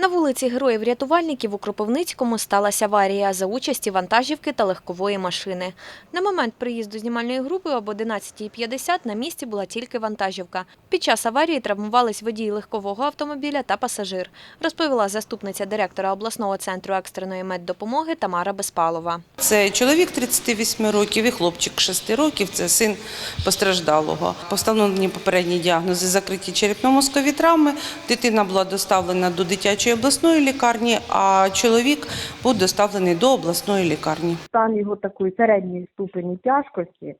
На вулиці Героїв-рятувальників у Кропивницькому сталася аварія за участі вантажівки та легкової машини. На момент приїзду знімальної групи об 11.50 на місці була тільки вантажівка. Під час аварії травмувались водій легкового автомобіля та пасажир, розповіла заступниця директора обласного центру екстреної меддопомоги Тамара Безпалова. Це чоловік 38 років і хлопчик 6 років, це син постраждалого. Поставлені попередні діагнози закриті черепно-мозкові травми. Дитина була доставлена до дитячої обласної лікарні, а чоловік був доставлений до обласної лікарні. стан його такої середньої ступені тяжкості.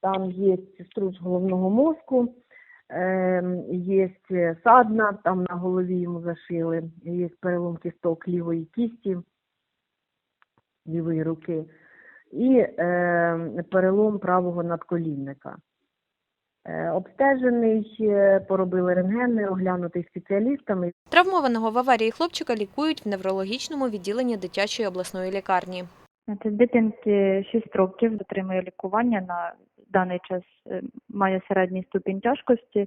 Там є струс головного мозку, ем, є садна, там на голові йому зашили, є перелом кісток лівої кісті, лівої руки, і ем, перелом правого надколінника. Е, Обстежений, е, поробили рентгени, оглянутий спеціалістами. Травмованого в аварії хлопчика лікують в неврологічному відділенні дитячої обласної лікарні. Значить, дитинці 6 років отримує лікування на даний час е, має середній ступінь тяжкості,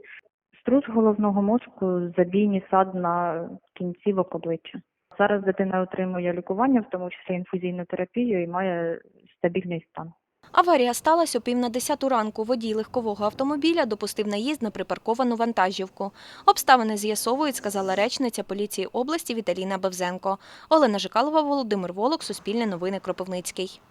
струс головного мозку, забійні сад на кінцівок обличчя. Зараз дитина отримує лікування, в тому числі інфузійну терапію, і має стабільний стан. Аварія сталася о пів на десяту ранку. Водій легкового автомобіля допустив наїзд на припарковану вантажівку. Обставини з'ясовують, сказала речниця поліції області Віталіна Бевзенко. Олена Жикалова, Володимир Волок, Суспільне новини Кропивницький.